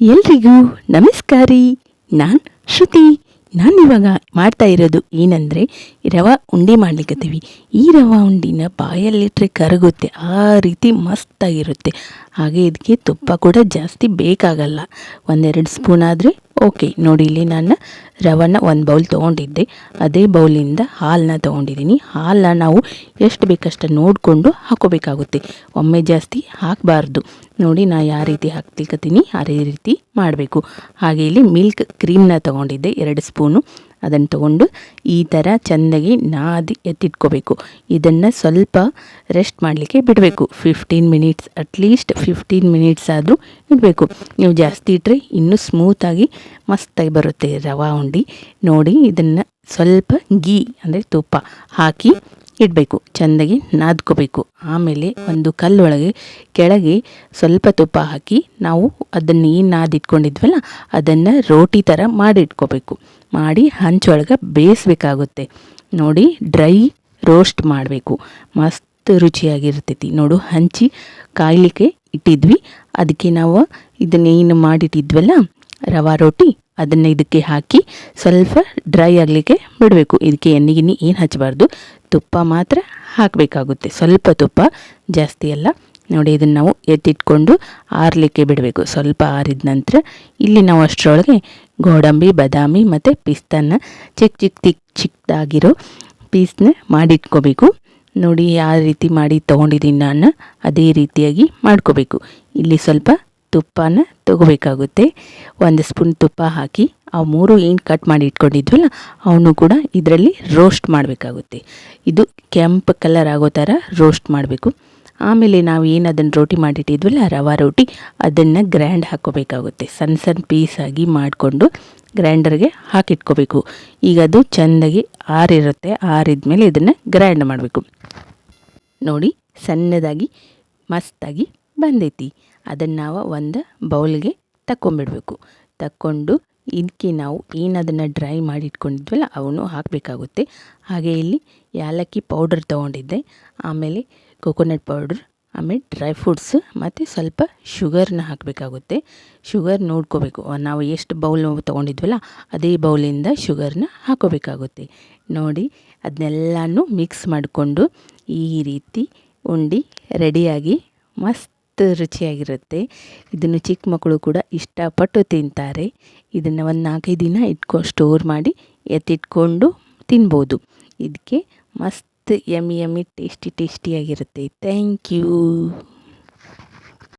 ಎಲ್ರಿಗೂ ನಮಸ್ಕಾರಿ. ನಾನು ಶ್ರುತಿ. ನಾನು ಇವಾಗ ಮಾಡ್ತಾ ಇರೋದು ಏನಂದರೆ, ರವೆ ಉಂಡೆ ಮಾಡ್ಲಿಕ್ಕತ್ತೀವಿ ಈ ರವೆ ಉಂಡಿನ ಬಾಯಲ್ಲಿಟ್ಟರೆ ಕರಗುತ್ತೆ, ಆ ರೀತಿ ಮಸ್ತಾಗಿರುತ್ತೆ. ಹಾಗೆ ಇದಕ್ಕೆ ತುಪ್ಪ ಕೂಡ ಜಾಸ್ತಿ ಬೇಕಾಗಲ್ಲ. ಒಂದೆರಡು ಸ್ಪೂನ್ ಆದರೆ ಓಕೆ, ನೋಡಿ, ಇಲ್ಲಿ ನಾನು ರವನ್ನ ಒಂದು ಬೌಲ್ ತೊಗೊಂಡಿದ್ದೆ. ಅದೇ ಬೌಲಿಂದ ಹಾಲನ್ನ ತೊಗೊಂಡಿದ್ದೀನಿ. ಹಾಲನ್ನ ನಾವು ಎಷ್ಟು ಬೇಕಷ್ಟು ನೋಡಿಕೊಂಡು ಹಾಕೋಬೇಕಾಗುತ್ತೆ. ಒಮ್ಮೆ ಜಾಸ್ತಿ ಹಾಕಬಾರ್ದು. ನೋಡಿ ನಾನು ಯಾವ ರೀತಿ ಹಾಕ್ತಿಕತ್ತೀನಿ ಅದೇ ರೀತಿ ಮಾಡಬೇಕು. ಹಾಗೆ ಇಲ್ಲಿ ಮಿಲ್ಕ್ ಕ್ರೀಮ್ನ ತೊಗೊಂಡಿದ್ದೆ, ಎರಡು ಸ್ಪೂನು ಅದನ್ನು ತಗೊಂಡು ಈ ಥರ ಚೆಂದಾಗಿ ನಾದಿ ಎತ್ತಿಟ್ಕೋಬೇಕು. ಇದನ್ನು ಸ್ವಲ್ಪ ರೆಸ್ಟ್ ಮಾಡಲಿಕ್ಕೆ ಬಿಡಬೇಕು. Fifteen minutes at least fifteen minutes ಆದರೂ ಇಡಬೇಕು. ನೀವು ಜಾಸ್ತಿ ಇಟ್ಟರೆ ಇನ್ನೂ ಸ್ಮೂತಾಗಿ ಮಸ್ತಾಗಿ ಬರುತ್ತೆ ರವಾ ಉಂಡೆ. ನೋಡಿ, ಇದನ್ನು ಸ್ವಲ್ಪ ಗೀ ಅಂದರೆ ತುಪ್ಪ ಹಾಕಿ ಇಡಬೇಕು, ಚೆಂದಾಗಿ ನಾದ್ಕೋಬೇಕು. ಆಮೇಲೆ ಒಂದು ಕಲ್ಲೊಳಗೆ ಕೆಳಗೆ ಸ್ವಲ್ಪ ತುಪ್ಪ ಹಾಕಿ ನಾವು ಅದನ್ನು ಏನು ನಾದಿಟ್ಕೊಂಡಿದ್ವಲ್ಲ, ಅದನ್ನು ರೋಟಿ ಥರ ಮಾಡಿಟ್ಕೋಬೇಕು. ಮಾಡಿ ಹಂಚೊಳಗೆ ಬೇಯಿಸ್ಬೇಕಾಗುತ್ತೆ. ನೋಡಿ, ಡ್ರೈ ರೋಸ್ಟ್ ಮಾಡಬೇಕು. ಮಸ್ತ್ ರುಚಿಯಾಗಿರ್ತೈತಿ. ನೋಡು, ಹಂಚಿ ಕಾಯಲಿಕ್ಕೆ ಇಟ್ಟಿದ್ವಿ. ಅದಕ್ಕೆ ನಾವು ಇದನ್ನೇನು ಮಾಡಿಟ್ಟಿದ್ವಲ್ಲ ರವಾ ರೋಟಿ, ಅದನ್ನು ಇದಕ್ಕೆ ಹಾಕಿ ಸ್ವಲ್ಪ ಡ್ರೈ ಆಗಲಿಕ್ಕೆ ಬಿಡಬೇಕು. ಇದಕ್ಕೆ ಎಣ್ಣೆ ಗಿಣ್ಣಿ ಏನು ಹಚ್ಚಬಾರ್ದು ತುಪ್ಪ ಮಾತ್ರ ಹಾಕಬೇಕಾಗುತ್ತೆ. ಸ್ವಲ್ಪ ತುಪ್ಪ ಜಾಸ್ತಿ ಅಲ್ಲ. ನೋಡಿ, ಇದನ್ನು ನಾವು ಎತ್ತಿಟ್ಕೊಂಡು ಆರಲಿಕ್ಕೆ ಬಿಡಬೇಕು. ಸ್ವಲ್ಪ ಆರಿದ ನಂತರ ಇಲ್ಲಿ ನಾವು ಅಷ್ಟರೊಳಗೆ ಗೋಡಂಬಿ, ಬಾದಾಮಿ ಮತ್ತು ಪಿಸ್ತನ್ನು ಚಿಕ್ಕ ಚಿಕ್ಕ ತಿಕ್ ಚಿಕ್ಕದಾಗಿರೋ ಪೀಸ್ನ ಮಾಡಿಟ್ಕೋಬೇಕು. ನೋಡಿ ಯಾವ ರೀತಿ ಮಾಡಿ ತೊಗೊಂಡಿದ್ದೀನಿ ನಾನು. ಅದೇ ರೀತಿಯಾಗಿ ಮಾಡ್ಕೋಬೇಕು. ಇಲ್ಲಿ ಸ್ವಲ್ಪ ತುಪ್ಪನ ತಗೋಬೇಕಾಗುತ್ತೆ. ಒಂದು ಸ್ಪೂನ್ ತುಪ್ಪ ಹಾಕಿ, ಆ ಮೂರು ಏನು ಕಟ್ ಮಾಡಿ ಇಟ್ಕೊಂಡಿದ್ವಲ್ಲ, ಅವನು ಕೂಡ ಇದರಲ್ಲಿ ರೋಸ್ಟ್ ಮಾಡಬೇಕಾಗುತ್ತೆ. ಇದು ಕೆಂಪು ಕಲರ್ ಆಗೋ ಥರ ರೋಸ್ಟ್ ಮಾಡಬೇಕು. ಆಮೇಲೆ ನಾವು ಏನು ಅದನ್ನು ರೋಟಿ ಮಾಡಿಟ್ಟಿದ್ವಲ್ಲ, ರವಾ ರೋಟಿ, ಅದನ್ನು ಗ್ರ್ಯಾಂಡ್ ಹಾಕ್ಕೋಬೇಕಾಗುತ್ತೆ. ಸಣ್ಣ ಸಣ್ಣ ಪೀಸಾಗಿ ಮಾಡಿಕೊಂಡು ಗ್ರೈಂಡರ್ಗೆ ಹಾಕಿಟ್ಕೋಬೇಕು. ಈಗ ಅದು ಚೆಂದಾಗಿ ಆರಿರುತ್ತೆ ಆರಿದ ಮೇಲೆ ಇದನ್ನು ಗ್ರೈಂಡ್ ಮಾಡಬೇಕು. ನೋಡಿ, ಸಣ್ಣದಾಗಿ, ಮಸ್ತಾಗಿ ಬಂದೈತಿ. ಅದನ್ನು ನಾವು ಒಂದು ಬೌಲ್ಗೆ ತಕ್ಕೊಂಬಿಡಬೇಕು. ತಕ್ಕೊಂಡು ಇದಕ್ಕೆ ನಾವು ಏನು ಅದನ್ನು ಡ್ರೈ ಮಾಡಿ ಇಟ್ಕೊಂಡಿದ್ವಲ್ಲ ಅವನು ಹಾಕಬೇಕಾಗುತ್ತೆ. ಹಾಗೆ ಇಲ್ಲಿ ಏಲಕ್ಕಿ ಪೌಡರ್ ತೊಗೊಂಡಿದ್ದೆ. ಆಮೇಲೆ ಕೊಕೊನಟ್ ಪೌಡ್ರ್, ಆಮೇಲೆ ಡ್ರೈ ಫ್ರೂಟ್ಸ್ ಮತ್ತು ಸ್ವಲ್ಪ ಶುಗರ್ನ ಹಾಕಬೇಕಾಗುತ್ತೆ. ಶುಗರ್ ನೋಡ್ಕೋಬೇಕು. ನಾವು ಎಷ್ಟು ಬೌಲ್ ತೊಗೊಂಡಿದ್ವಲ್ಲ ಅದೇ ಬೌಲಿಂದ ಶುಗರ್ನ ಹಾಕೋಬೇಕಾಗುತ್ತೆ. ನೋಡಿ ಅದನ್ನೆಲ್ಲನೂ ಮಿಕ್ಸ್ ಮಾಡಿಕೊಂಡು ಈ ರೀತಿ ಉಂಡೆ ರೆಡಿಯಾಗಿ ಮಸ್ತ್ ರುಚಿಯಾಗಿರುತ್ತೆ. ಇದನ್ನು ಚಿಕ್ಕ ಮಕ್ಕಳು ಕೂಡ ಇಷ್ಟಪಟ್ಟು ತಿಂತಾರೆ. ಇದನ್ನು ಒಂದು ನಾಲ್ಕೈದು ದಿನ ಇಟ್ಕೊ ಸ್ಟೋರ್ ಮಾಡಿ ಎತ್ತಿಟ್ಕೊಂಡು ತಿನ್ಬೋದು. ಇದಕ್ಕೆ ಮಸ್ತ್ ಯಮ್ಮಿ ಯಮ್ಮಿ ಟೇಸ್ಟಿ ಟೇಸ್ಟಿಯಾಗಿರುತ್ತೆ ಥ್ಯಾಂಕ್ ಯು